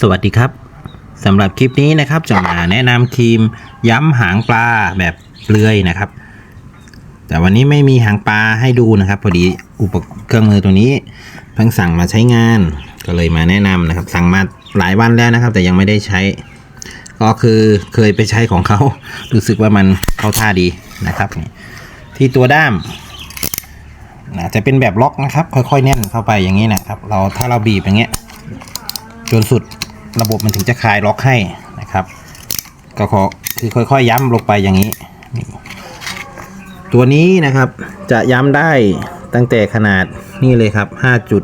สวัสดีครับสำหรับคลิปนี้นะครับจะมาแนะนำครีมย้ำหางปลาแบบเปลือยนะครับ แต่วันนี้ไม่มีหางปลาให้ดูนะครับ พอดีอุปกรณ์เครื่องมือตัวนี้เพิ่งสั่งมาใช้งานก็เลยมาแนะนำนะครับ สั่งมาหลายวันแล้วนะครับ แต่ยังไม่ได้ใช้ ก็คือเคยไปใช้ของเขารู้สึกว่ามันเข้าท่าดีนะครับ ที่ตัวด้ามนะจะเป็นแบบล็อกนะครับ ค่อยๆแน่นเข้าไปอย่างนี้นะครับ เราถ้าเราบีบอย่างเงี้ยจนสุด ระบบมันถึงจะคลายล็อกให้นะครับ ก็ขอคือค่อยๆย้ำลงไปอย่างนี้ ตัวนี้นะครับจะย้ำได้ตั้งแต่ขนาดนี่เลยครับ5จุด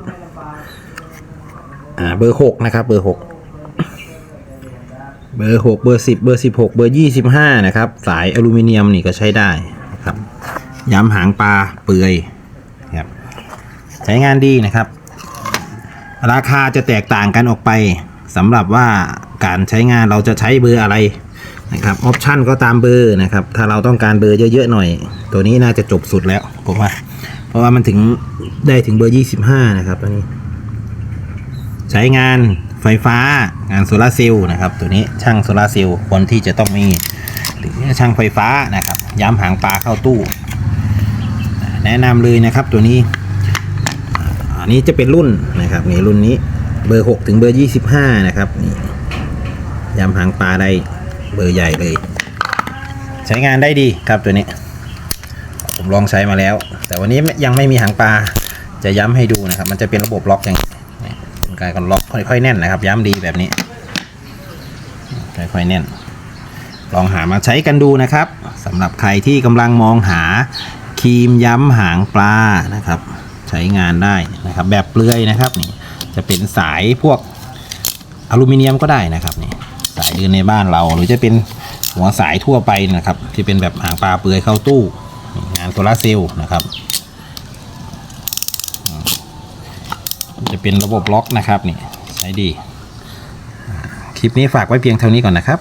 เบอร์6นะครับเบอร์6เบอร์6เบอร์10เบอร์16เบอร์25นะครับ สายอลูมิเนียมนี่ก็ใช้ได้นะครับ ย้ำหางปลาเปื่อยครับใช้งานดีนะครับ ราคาจะแตกต่างกันออกไป สำหรับว่าการใช้งานเราจะใช้เบอร์อะไรนะครับออปชันก็ตามเบอร์นะครับ ถ้าเราต้องการเบอร์เยอะๆหน่อย ตัวนี้น่าจะจบสุดแล้วผมว่า เพราะว่ามันถึงได้ถึงเบอร์ 25 นะครับตัวนี้ ใช้งานไฟฟ้างานโซลาเซลล์นะครับ ตัวนี้ช่างโซลาเซลล์คนที่จะต้องมี หรือช่างไฟฟ้านะครับ ย้ำหางปลาเข้าตู้ แนะนำเลยนะครับตัวนี้ อันนี้จะเป็นรุ่นนะครับนี่รุ่นนี้ เบอร์ 6 ถึงเบอร์ 25 นะครับนี่ยำหางปลาได้เบอร์ใหญ่เลย ใช้งานได้ดีครับตัวนี้ ผมลองใช้มาแล้ว แต่วันนี้ยังไม่มีหางปลาจะย้ำให้ดูนะครับ มันจะเป็นระบบล็อกอย่างเป็นการกันล็อกค่อย ๆ แน่นนะครับ ย้ำดีแบบนี้ ค่อยๆแน่น ลองหามาใช้กันดูนะครับสำหรับใครที่กำลังมองหาครีมย้ำหางปลานะครับ ใช้งานได้นะครับ แบบเปลือยนะครับนี่ จะเป็นสายพวกอลูมิเนียมก็ได้นะครับนี่สายเดินในบ้านเราหรือจะเป็นหัวสายทั่วไปนะครับ ที่เป็นแบบหางปลาเปลือยเข้าตู้ งานโซลาเซลล์นะครับ จะเป็นระบบล็อกนะครับนี่ใช้ดี คลิปนี้ฝากไว้เพียงเท่านี้ก่อนนะครับ